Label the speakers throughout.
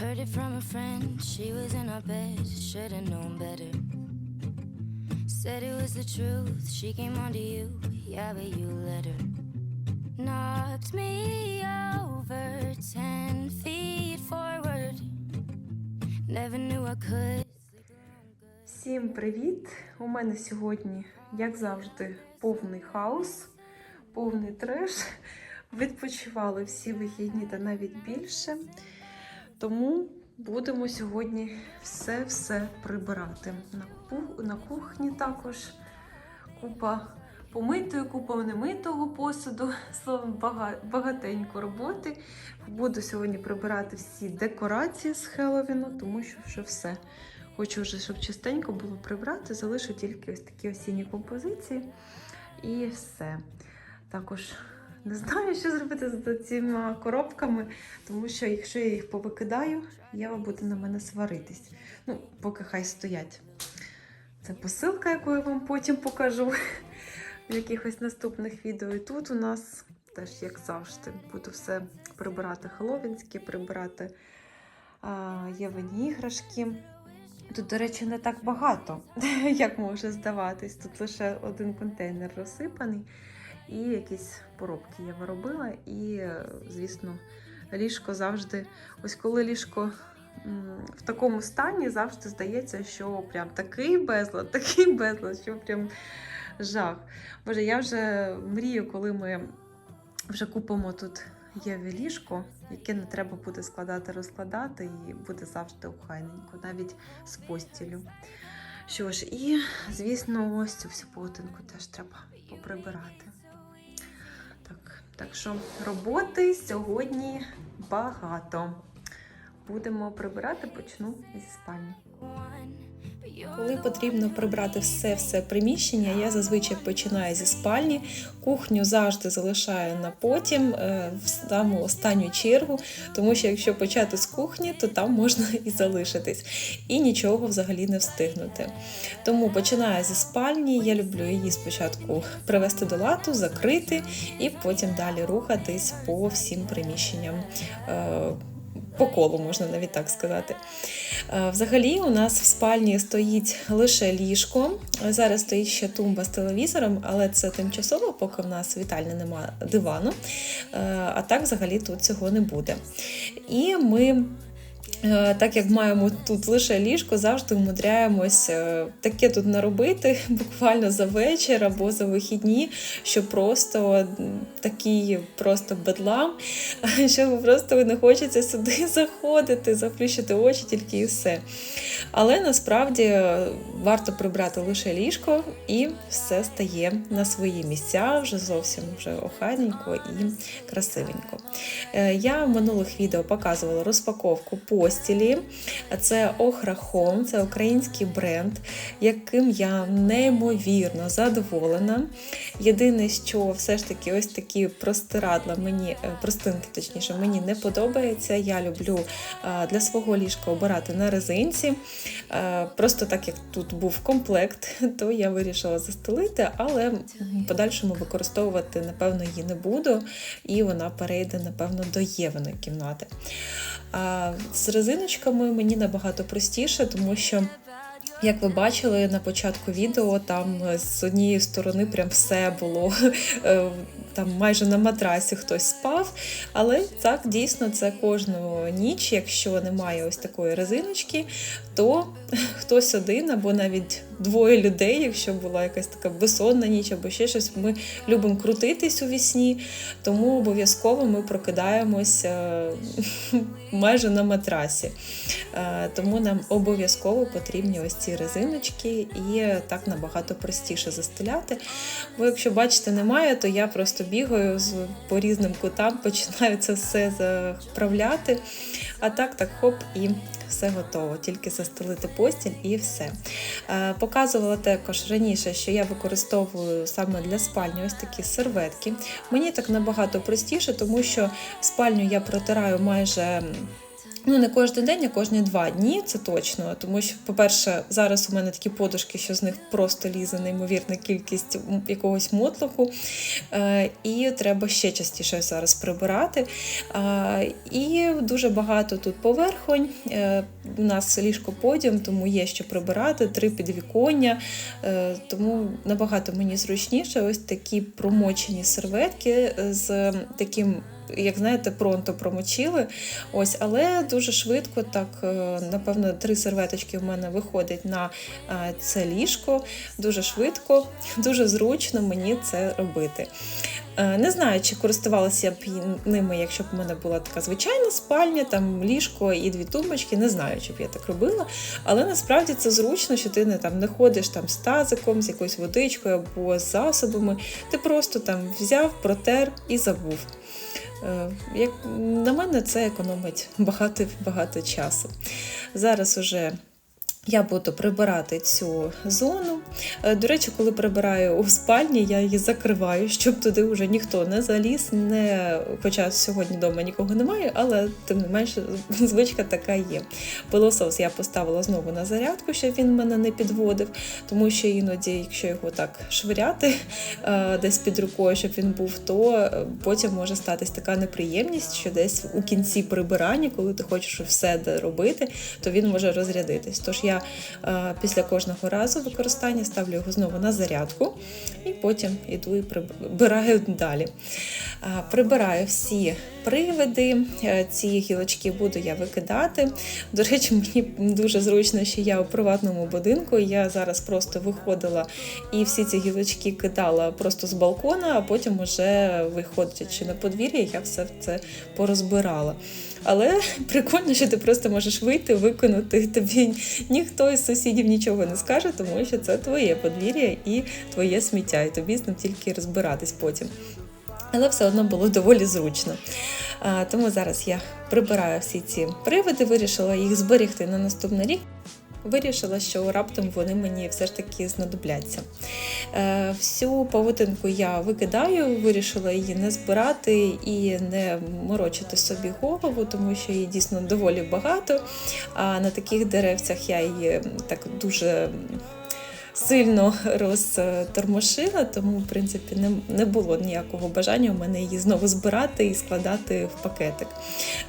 Speaker 1: Heard it from a friend, she was in our bed, should've known better. Said it was the truth, she came on to you, yeah, but you let her. Knocked me over ten feet forward. Never knew I could.
Speaker 2: Всім привіт! У мене сьогодні, як завжди, повний хаос, повний треш. Відпочивали всі вихідні та навіть більше. Тому будемо сьогодні все-все прибирати. На, кухні також купа помитої, купа немитого посуду. Словом, бага- багатенько роботи. Буду сьогодні прибирати всі декорації з Хеллоуіну, тому що вже все. Хочу вже, щоб чистенько було прибрати, залишу тільки ось такі осінні композиції і все. Також не знаю, що зробити з цими коробками, тому що якщо я їх повикидаю, Єва буде на мене сваритись. Ну, поки хай стоять. Це посилка, яку я вам потім покажу в якихось наступних відео. І тут у нас теж, як завжди, буду все прибирати хеловінське, прибирати а, Євині іграшки. Тут, до речі, не так багато, як може здаватись. Тут лише один контейнер розсипаний, і якісь поробки я виробила. І, звісно, ліжко завжди, ось коли ліжко в такому стані, завжди здається, що прям такий безлад, такий безлад, що прям жах. Боже, я вже мрію, коли ми вже купимо тут Єві ліжко, яке не треба буде складати, розкладати, і буде завжди охайненько, навіть з постілю. Що ж, і, звісно, ось цю всю полотинку теж треба поприбирати. Так, що роботи сьогодні багато. Будемо прибирати, почну зі спальні. Коли потрібно прибрати все все приміщення, я зазвичай починаю зі спальні. Кухню завжди залишаю на потім, е, в саму останню чергу, тому що якщо почати з кухні, то там можна і залишитись, і нічого взагалі не встигнути. Тому починаю зі спальні. Я люблю її спочатку привести до лату, закрити, і потім далі рухатись по всім приміщенням. По колу можна навіть так сказати. Е, Взагалі, у нас в спальні стоїть лише ліжко. Зараз стоїть ще тумба з телевізором, але це тимчасово, поки в нас вітальні немає дивану. Е, А так, взагалі, тут цього не буде. І ми. Е, Так як маємо тут лише ліжко, завжди умудряємось е, таке тут наробити буквально за вечір або за вихідні, що просто такий просто бедлам, що просто не хочеться сюди заходити, заплющити очі тільки і все. Але насправді е, варто прибрати лише ліжко, і все стає на свої місця, вже зовсім вже охайненько і красивенько. Я в минулих відео показувала розпаковку постілі. Це Охра Home, це український бренд, яким я неймовірно задоволена. Єдине, що все ж таки ось такі простирадла мені, е, простинки, точніше, мені не подобається. Я люблю е, для свого ліжка обирати на резинці. Е, Просто так як тут був комплект, то я вирішила застелити, але в подальшому використовувати, напевно, її не буду, і вона перейде, напевно, до Євиної кімнати. А з резиночками мені набагато простіше, тому що. Як ви бачили на початку відео, там е, з однієї сторони прям все було е, там майже на матрасі хтось спав. Але так дійсно це кожну ніч, якщо немає ось такої резиночки, то хтось один або навіть двоє людей, якщо була якась така безсонна ніч або ще щось, ми любимо крутитись у вісні, тому обов'язково ми прокидаємося майже на матрасі. Е, Тому нам обов'язково потрібні ось ці резиночки, і так набагато простіше застеляти. Бо якщо бачите, немає, то я просто бігаю по різним кутам, починаю це все заправляти. А так, так хоп, і все готово. Тільки застелити постіль і все. Е, Показувала також раніше, що я використовую саме для спальні ось такі серветки. Мені так набагато простіше, тому що спальню я протираю майже. Ну, не кожен день, а кожні два дні, це точно. Тому що, по-перше, зараз у мене такі подушки, що з них просто лізе неймовірна кількість якогось мотлоху. Е, і треба ще частіше зараз прибирати. Е, і дуже багато тут поверхонь. Е, у нас ліжко подіум, тому є що прибирати, три підвіконня. Тому набагато мені зручніше ось такі промочені серветки з таким. Як знаєте, пронто промочили. Ось, але дуже швидко, так, е, напевно, три серветочки в мене виходить на е, це ліжко. Дуже швидко, дуже зручно мені це робити. Е, Не знаю, чи користувалася б ними, якщо б в мене була така звичайна спальня, там ліжко і дві тумбочки. Не знаю, чи б я так робила. Але насправді це зручно, що ти не там не ходиш там з тазиком, з якоюсь водичкою або з засобами. Ти просто там взяв, протер і забув. Е, Як на мене, це економить багато багато часу. Зараз уже я буду прибирати цю зону. Е, До речі, коли прибираю у спальні, я її закриваю, щоб туди вже ніхто не заліз, не... хоча сьогодні вдома нікого немає, але тим не менше звичка така є. Пилосос я поставила знову на зарядку, щоб він мене не підводив, тому що іноді, якщо його так швиряти е, десь під рукою, щоб він був, то е, потім може статись така неприємність, що десь у кінці прибирання, коли ти хочеш все робити, то він може розрядитись. Тож я е, після кожного разу використання ставлю його знову на зарядку і потім іду і прибираю далі. Е, Прибираю всі привиди, е, ці гілочки буду я викидати. До речі, мені дуже зручно, що я у приватному будинку. Я зараз просто виходила і всі ці гілочки кидала просто з балкона, а потім, уже виходячи на подвір'я, я все це порозбирала. Але прикольно, що ти просто можеш вийти, виконати. Тобі ніхто із сусідів нічого не скаже, тому що це твоє подвір'я і твоє сміття, і тобі з ним тільки розбиратись потім. Але все одно було доволі зручно. А, тому зараз я прибираю всі ці привиди, вирішила їх зберегти на наступний рік. Вирішила, що раптом вони мені все ж таки знадобляться. Е, всю павутинку я викидаю, вирішила її не збирати і не морочити собі голову, тому що її дійсно доволі багато. А на таких деревцях я її так дуже сильно розтормошила, тому, в принципі, не, не було ніякого бажання у мене її знову збирати і складати в пакетик.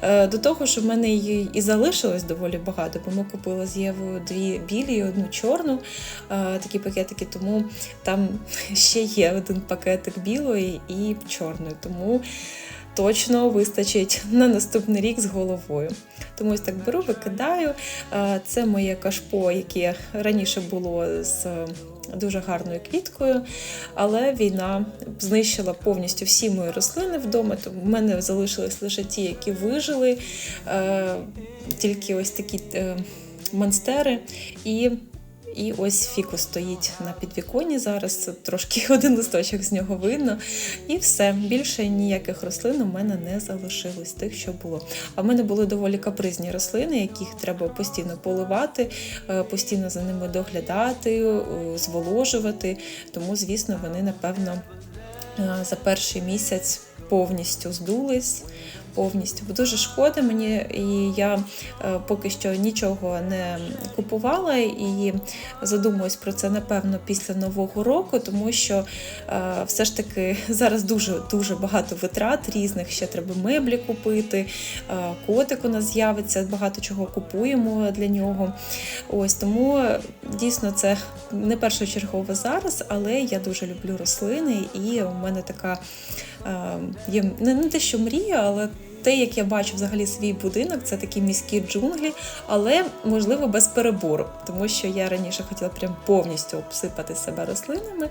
Speaker 2: Е, До того, що в мене її і залишилось доволі багато, бо ми купили з Євою дві білі і одну чорну е, такі пакетики, тому там ще є один пакетик білої і чорної. Тому точно вистачить на наступний рік з головою. Тому ось так беру, викидаю. Е, Це моє кашпо, яке раніше було з е, дуже гарною квіткою, але війна знищила повністю всі мої рослини вдома. Тому в мене залишились лише ті, які вижили, е, тільки ось такі монстери. І і ось фіко стоїть на підвіконні зараз. Трошки один листочок з нього видно. І все. Більше ніяких рослин у мене не залишилось тих, що було. А в мене були доволі капризні рослини, яких треба постійно поливати, е, постійно за ними доглядати, е, зволожувати. Тому, звісно, вони, напевно, е, за перший місяць повністю здулись. Повністю, бо дуже шкода мені, і я е, поки що нічого не купувала і задумуюсь про це напевно після нового року, тому що е, все ж таки зараз дуже дуже багато витрат різних. Ще треба меблі купити. е, Котик у нас з'явиться, багато чого купуємо для нього. Ось тому дійсно це не першочергово зараз, але я дуже люблю рослини, і у мене така є не те, що мрія, але те, як я бачу взагалі свій будинок, це такі міські джунглі, але можливо без перебору, тому що я раніше хотіла прям повністю обсипати себе рослинами,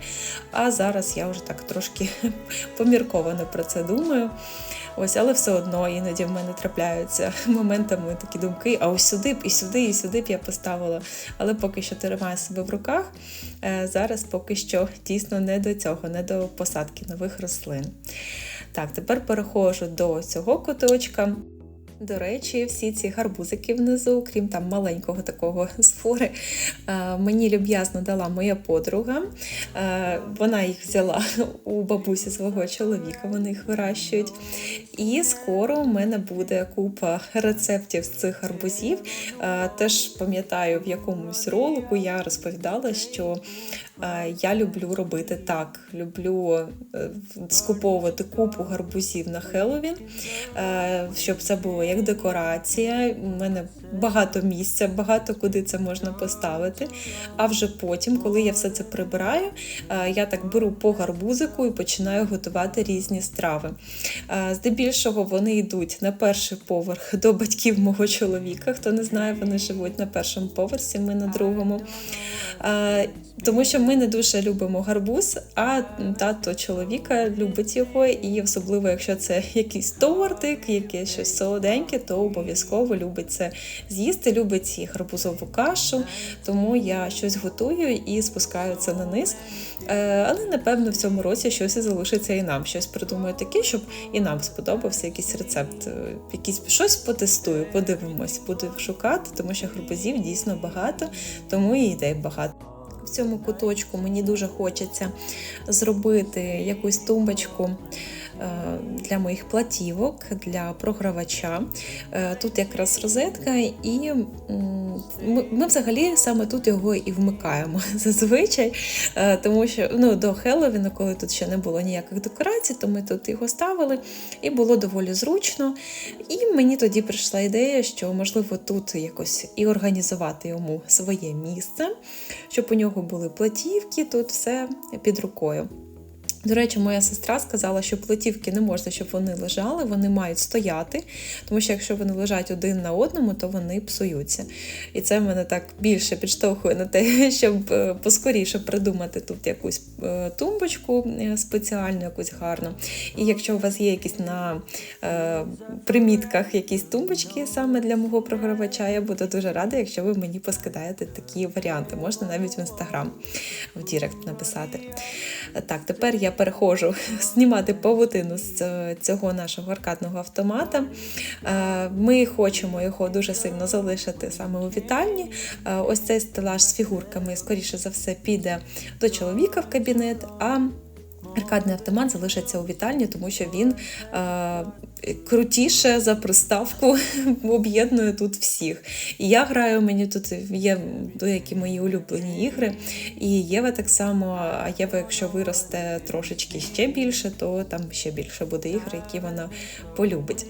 Speaker 2: а зараз я вже так трошки помірковано про це думаю. Ось, але все одно іноді в мене трапляються моментами такі думки: а ось сюди б, і сюди, і сюди б я поставила. Але поки що тримаю себе в руках. Е, Зараз поки що дійсно не до цього, не до посадки нових рослин. Так, тепер переходжу до цього куточка. До речі, всі ці гарбузики внизу, крім там маленького такого сфори, е, мені люб'язно дала моя подруга. Е, Вона їх взяла у бабусі свого чоловіка, вони їх вирощують. І скоро у мене буде купа рецептів з цих гарбузів. Е, Теж пам'ятаю, в якомусь ролику я розповідала, що я люблю робити так. Люблю е, скуповувати купу гарбузів на Хеллоуін, е, щоб це було як декорація. У мене багато місця, багато куди це можна поставити. А вже потім, коли я все це прибираю, е, я так беру по гарбузику і починаю готувати різні страви. Е, Здебільшого вони йдуть на перший поверх до батьків мого чоловіка. Хто не знає, вони живуть на першому поверсі, ми на другому. Е, Тому що ми не дуже любимо гарбуз, а тато чоловіка любить його, і особливо, якщо це якийсь тортик, якесь щось солоденьке, то обов'язково любить це з'їсти, любить і гарбузову кашу. Тому я щось готую і спускаю це на низ. Е, Але напевно в цьому році щось і залишиться і нам. Щось придумаю таке, щоб і нам сподобався якийсь рецепт. Е, Якийсь щось потестую, подивимось, буду шукати, тому що гарбузів дійсно багато, тому і ідей багато. Цьому куточку. Мені дуже хочеться зробити якусь тумбочку для моїх платівок, для програвача. Е, Тут якраз розетка, і ми, взагалі саме тут його і вмикаємо зазвичай, Е, тому що ну, до Хеллоуіну, коли тут ще не було ніяких декорацій, то ми тут його ставили, і було доволі зручно. І мені тоді прийшла ідея, що можливо тут якось і організувати йому своє місце, щоб у нього були платівки, тут все під рукою. До речі, моя сестра сказала, що платівки не можна, щоб вони лежали, вони мають стояти, тому що якщо вони лежать один на одному, то вони псуються. І це мене так більше підштовхує на те, щоб е, поскоріше придумати тут якусь е, тумбочку е, спеціальну, якусь гарну. І якщо у вас є якісь на примітках якісь тумбочки саме для мого програвача, я буду дуже рада, якщо ви мені поскидаєте такі варіанти. Можна навіть в інстаграм в Дірект написати. Так, тепер я переходжу знімати павутину з е, цього нашого аркадного автомата. Е, Ми хочемо його дуже сильно залишити саме у вітальні. Е, Ось цей стелаж з фігурками, скоріше за все, піде до чоловіка в кабінет. а Аркадний автомат залишиться у вітальні, тому що він е, крутіше за приставку об'єднує тут всіх. І я граю, мені тут є деякі мої улюблені ігри. І Єва так само, а Єва, якщо виросте трошечки ще більше, то там ще більше буде ігри, які вона полюбить.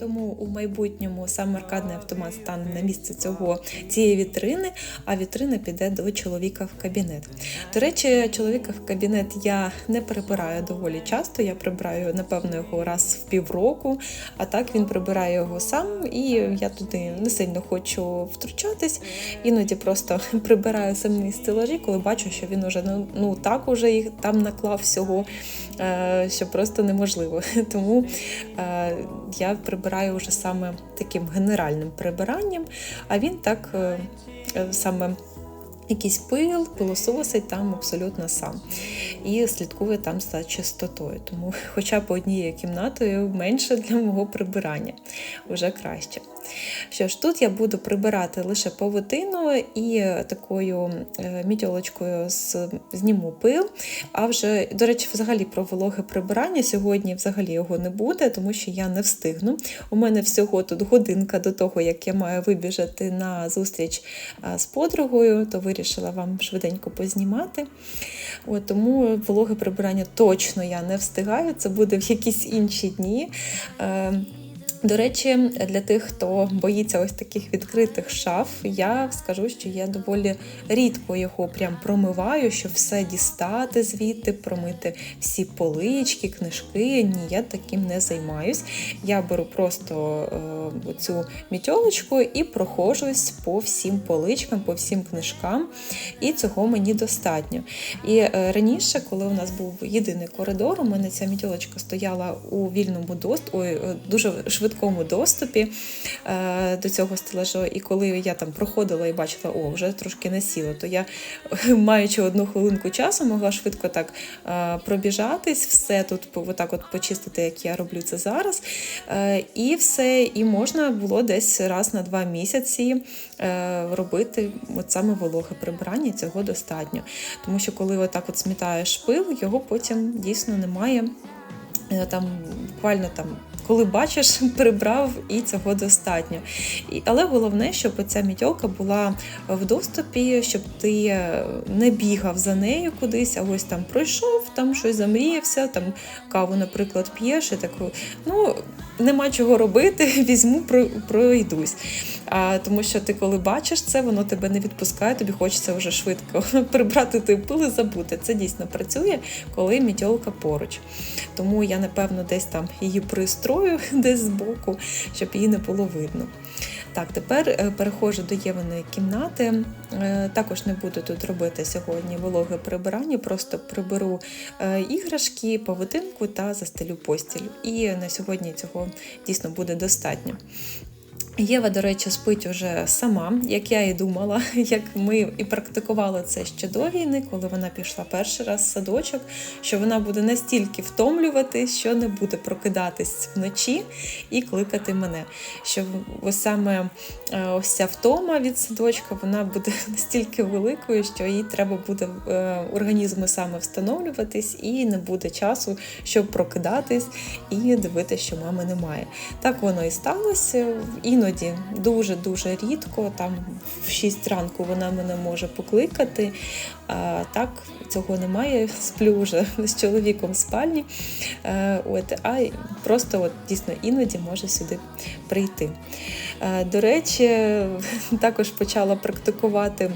Speaker 2: Тому у майбутньому саме аркадний автомат стане на місце цього цієї вітрини, а вітрина піде до чоловіка в кабінет. До речі, чоловіка в кабінет я не прибираю доволі часто. Я прибираю, напевно, його раз в півроку, а так він прибирає його сам, і я туди не сильно хочу втручатись. Іноді просто прибираю самі стелажі, коли бачу, що він уже ну, ну так уже їх там наклав всього, що просто неможливо. Тому е, я прибираю вже саме таким генеральним прибиранням, а він так е, е, саме. Якийсь пил, пилососить там абсолютно сам і слідкує там за чистотою. Тому хоча б однією кімнатою менше для мого прибирання вже краще. Що ж, тут я буду прибирати лише павутину і такою е, мітьолочкою зніму пил. А вже, до речі, взагалі про вологе прибирання сьогодні взагалі його не буде, тому що я не встигну. У мене всього тут годинка до того, як я маю вибіжати на зустріч з подругою, то вирішила вам швиденько познімати. От, тому вологе прибирання точно я не встигаю, це буде в якісь інші дні. До речі, для тих, хто боїться ось таких відкритих шаф, я скажу, що я доволі рідко його прям промиваю, щоб все дістати звідти, промити всі полички, книжки. Ні, я таким не займаюсь. Я беру просто е, цю мітьолочку і прохожусь по всім поличкам, по всім книжкам, і цього мені достатньо. І е, раніше, коли у нас був єдиний коридор, у мене ця мітьолочка стояла у вільному доступі, е, дуже швидко швидкому доступі е, до цього стелажу. І коли я там проходила і бачила, о, вже трошки насіло, то я, маючи одну хвилинку часу, могла швидко так е, пробіжатись, все тут отак от почистити, як я роблю це зараз. Е, І все, і можна було десь раз на два місяці робити от саме вологе прибирання, цього достатньо. Тому що коли отак от смітаєш пил, його потім дійсно немає. Там буквально там, коли бачиш, прибрав і цього достатньо. І, але головне, щоб ця мітьолка була в доступі, щоб ти е, не бігав за нею кудись, а ось там пройшов, там щось замріявся, там каву, наприклад, п'єш і таку, ну нема чого робити, візьму, пройдусь. А, тому що ти, коли бачиш це, воно тебе не відпускає, тобі хочеться вже швидко прибрати той пил і забути. Це дійсно працює, коли мітьолка поруч. Тому я, напевно, десь там її пристрою, десь збоку, щоб її не було видно. Так, тепер е, переходжу до Євиної кімнати. Е, Також не буду тут робити сьогодні вологе прибирання, просто приберу е, іграшки, павутинку та застелю постіль. І на сьогодні цього дійсно буде достатньо. Єва, до речі, спить уже сама, як я і думала, як ми і практикували це ще до війни, коли вона пішла перший раз в садочок, що вона буде настільки втомлюватись, що не буде прокидатись вночі і кликати мене. Що ось саме е, ось ця втома від садочка вона буде настільки великою, що їй треба буде е, організму саме встановлюватись, і не буде часу, щоб прокидатись і дивитися, що мами немає. Так воно і сталося. Іноді дуже-дуже рідко, там в 6 ранку вона мене може покликати. А так цього немає. Сплю вже з чоловіком в спальні. А, От, а просто от, дійсно іноді може сюди прийти. А, До речі, також почала практикувати.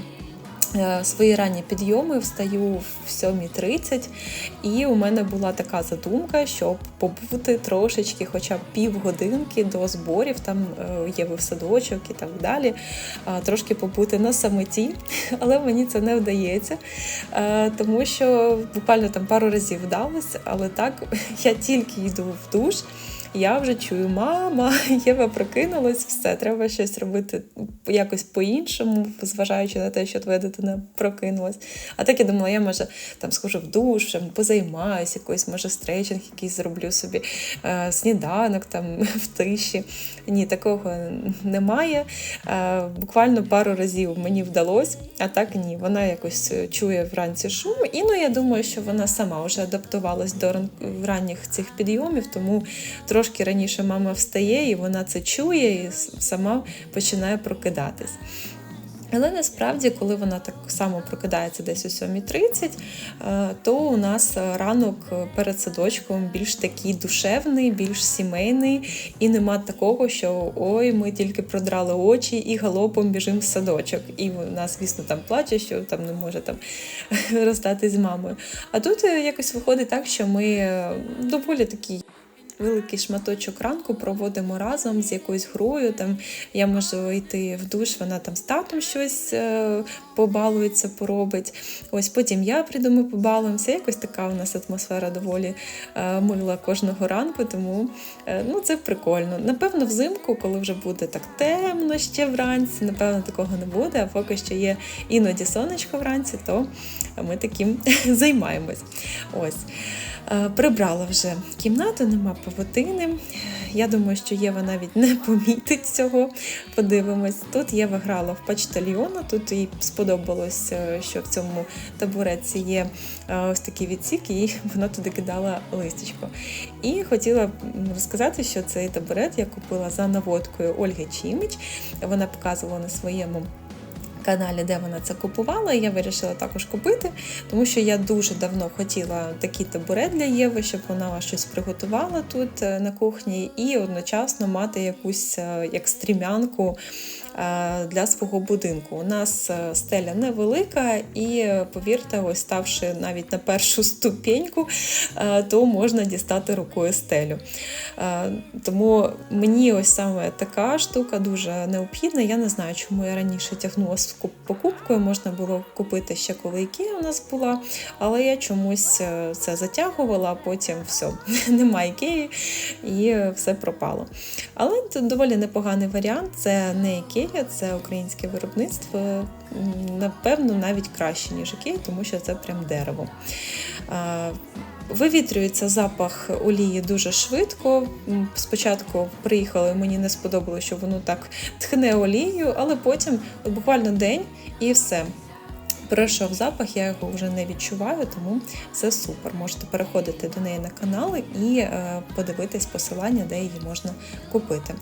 Speaker 2: Е, Свої ранні підйоми встаю в 7.30, і у мене була така задумка, щоб побути трошечки, хоча б півгодинки до зборів, там е, є в садочок і так далі. Трошки побути на самоті, але мені це не вдається, е, тому що буквально там пару разів вдалося, але так я тільки йду в душ. Я вже чую, мама, Єва прокинулась, все, треба щось робити якось по-іншому, зважаючи на те, що твоя дитина прокинулась. А так я думала, я може там схожу в душ, там, позаймаюся, якийсь, може, стрейчинг якийсь зроблю собі, е, сніданок там в тиші. Ні, такого немає. Е, буквально пару разів мені вдалося, а так ні. Вона якось чує вранці шум. І ну, я думаю, що вона сама вже адаптувалась до ран... ранніх цих підйомів, тому трошки раніше мама встає, і вона це чує і сама починає прокидатись. Але насправді, коли вона так само прокидається десь о 7.30, е, то у нас ранок перед садочком більш такий душевний, більш сімейний, і нема такого, що ой, ми тільки продрали очі і галопом біжимо в садочок. І вона, звісно, там плаче, що там не може там розстатись з мамою. А тут якось виходить так, що ми е, доволі такі великий шматочок ранку проводимо разом з якоюсь грою. Там я можу йти в душ, вона там з татом щось е, побалується, поробить. Ось потім я прийду, ми побалуємося. Якось така у нас атмосфера доволі е, мила кожного ранку, тому е, ну, це прикольно. Напевно, взимку, коли вже буде так темно ще вранці, напевно, такого не буде, а поки що є іноді сонечко вранці, то ми таким займаємось. Ось. Е, Прибрала вже кімнату, нема павутини. Я думаю, що Єва навіть не помітить цього. Подивимось. Тут Єва грала в почтальйона, тут їй сподобалось, е, що в цьому табуреці є е, ось такий відсік, і вона туди кидала листочко. І хотіла розказати, що цей табурет я купила за наводкою Ольги Чіміч. Вона показувала на своєму каналі, де вона це купувала, я вирішила також купити, тому що я дуже давно хотіла такий табурет для Єви, щоб вона щось приготувала тут е, на кухні, і одночасно мати якусь е, як стрімянку для свого будинку. У нас е, стеля невелика, і е, повірте, ось ставши навіть на першу ступеньку, е, то можна дістати рукою стелю. Е, Тому мені ось саме така штука дуже необхідна. Я не знаю, чому я раніше тягнула з покупкою. Можна було купити ще коли Ікея у нас була, але я чомусь е, це затягувала, а потім все, немає Ікеї і все пропало. Але це доволі непоганий варіант. Це не Ікея, це українське виробництво. Напевно, навіть краще, ніж Ікея, тому що це прям дерево. Вивітрюється запах олії дуже швидко. Спочатку приїхали, мені не сподобалося, що воно так тхне олією, але потім от буквально день і все. Пройшов запах, я його вже не відчуваю, тому це супер. Можете переходити до неї на канал і е, подивитись посилання, де її можна купити.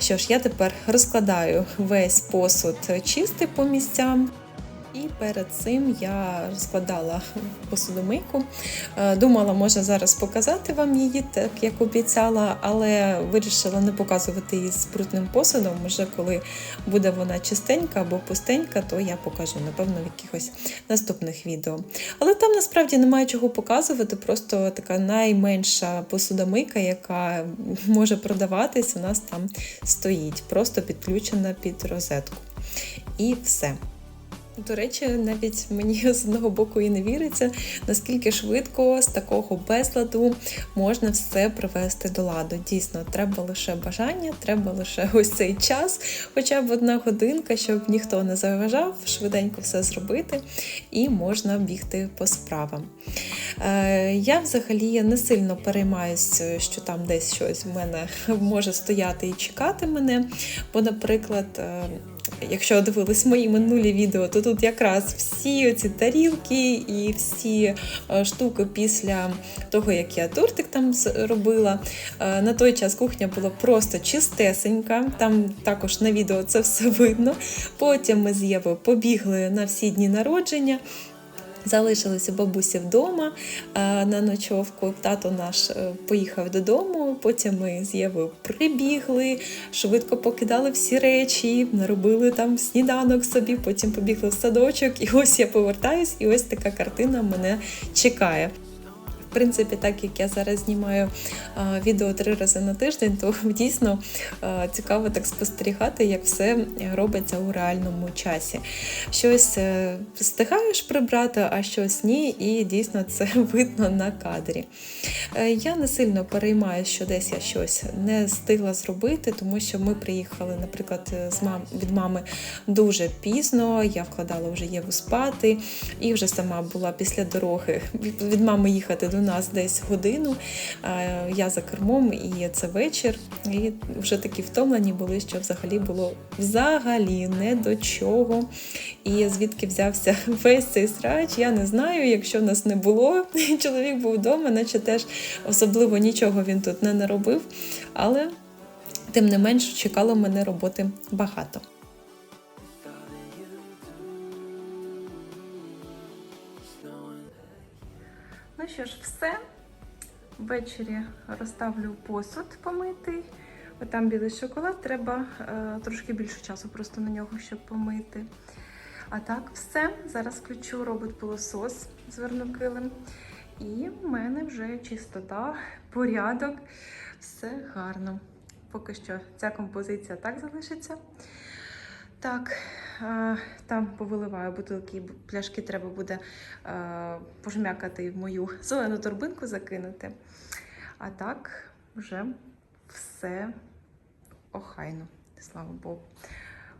Speaker 2: Що ж, я тепер розкладаю весь посуд чистий по місцям. І перед цим я розкладала посудомийку. Е, Думала, може зараз показати вам її, так як обіцяла, але вирішила не показувати її з брудним посудом. Може, коли буде вона чистенька або пустенька, то я покажу, напевно, в якихось наступних відео. Але там насправді немає чого показувати, просто така найменша посудомийка, яка може продаватись, у нас там стоїть, просто підключена під розетку. І все. До речі, навіть мені з одного боку і не віриться, наскільки швидко з такого безладу можна все привести до ладу. Дійсно, треба лише бажання, треба лише ось цей час, хоча б одна годинка, щоб ніхто не заважав, швиденько все зробити, і можна бігти по справам. Е, я взагалі не сильно переймаюся, що там десь щось в мене може стояти і чекати мене. Бо, наприклад, е, якщо дивились мої минулі відео, то тут якраз всі ці тарілки і всі е, штуки після того, як я тортик там робила. Е, На той час кухня була просто чистесенька. Там також на відео це все видно. Потім ми з Євою побігли на всі дні народження. Залишилися бабусі вдома е, на ночовку. Тато наш е, поїхав додому. Потім ми з Євою прибігли, швидко покидали всі речі, наробили там сніданок собі, потім побігли в садочок. І ось я повертаюсь, і ось така картина мене чекає. В принципі, так як я зараз знімаю відео три рази на тиждень, то дійсно цікаво так спостерігати, як все робиться у реальному часі. Щось е, встигаєш прибрати, а щось ні, і дійсно це видно на кадрі. Е, Я не сильно переймаю, що десь я щось не встигла зробити, тому що ми приїхали, наприклад, з мам від мами дуже пізно. Я вкладала вже Єву спати, і вже сама була після дороги від мами їхати до нас десь годину. Я за кермом, і це вечір. І вже такі втомлені були, що взагалі було взагалі не до чого. І звідки взявся весь цей срач, я не знаю. Якщо нас не було, чоловік був вдома, наче теж особливо нічого він тут не наробив. Але тим не менш чекало мене роботи багато. Що ж, все. Ввечері розставлю посуд помитий. Отам білий шоколад, треба е, трошки більше часу просто на нього, щоб помити. А так, все. Зараз включу робот-пилосос, зверну килим. І в мене вже чистота, порядок, все гарно. Поки що ця композиція так залишиться. Так, там повиливаю бутилки, пляшки треба буде пожмякати в мою зелену торбинку закинути. А так, вже все охайно, слава Богу.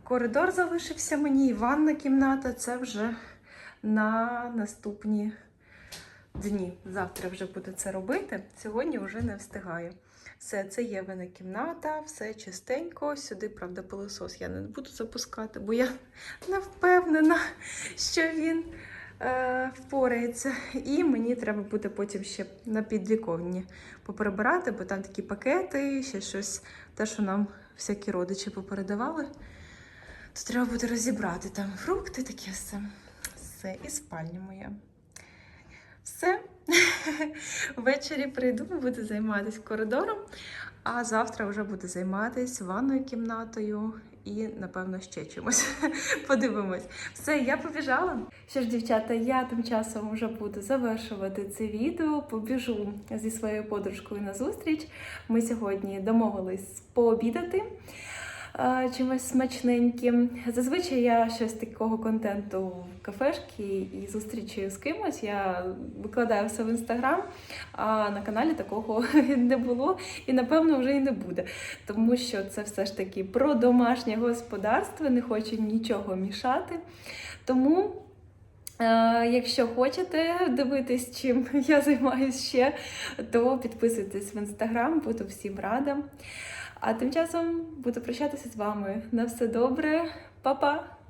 Speaker 2: Коридор залишився мені, і ванна кімната це вже на наступні дні. Завтра вже буду це робити. Сьогодні вже не встигаю. Все, це є вина кімната, все чистенько. Сюди, правда, пилосос я не буду запускати, бо я не впевнена, що він е, впорається. І мені треба буде потім ще на підвіконні поприбирати, бо там такі пакети, ще щось, те, що нам всякі родичі попередавали. То треба буде розібрати там фрукти, таке все. Все, і спальня моя. Все. Ввечері прийду, буду займатися коридором, а завтра вже буду займатися ванною кімнатою і, напевно, ще чимось. Подивимось. Все, я побіжала. Що ж, дівчата, я тим часом вже буду завершувати це відео. Побіжу зі своєю подружкою на зустріч. Ми сьогодні домовились пообідати чимось смачненьким. Зазвичай я щось такого контенту в кафешки і зустрічі з кимось. Я викладаю все в інстаграм, а на каналі такого не було і, напевно, вже і не буде. Тому що це все ж таки про домашнє господарство, не хочу нічого мішати. Тому. Якщо хочете дивитись, чим я займаюся ще, то підписуйтесь в інстаграм, буду всім рада. А тим часом буду прощатися з вами. На все добре, Па-па!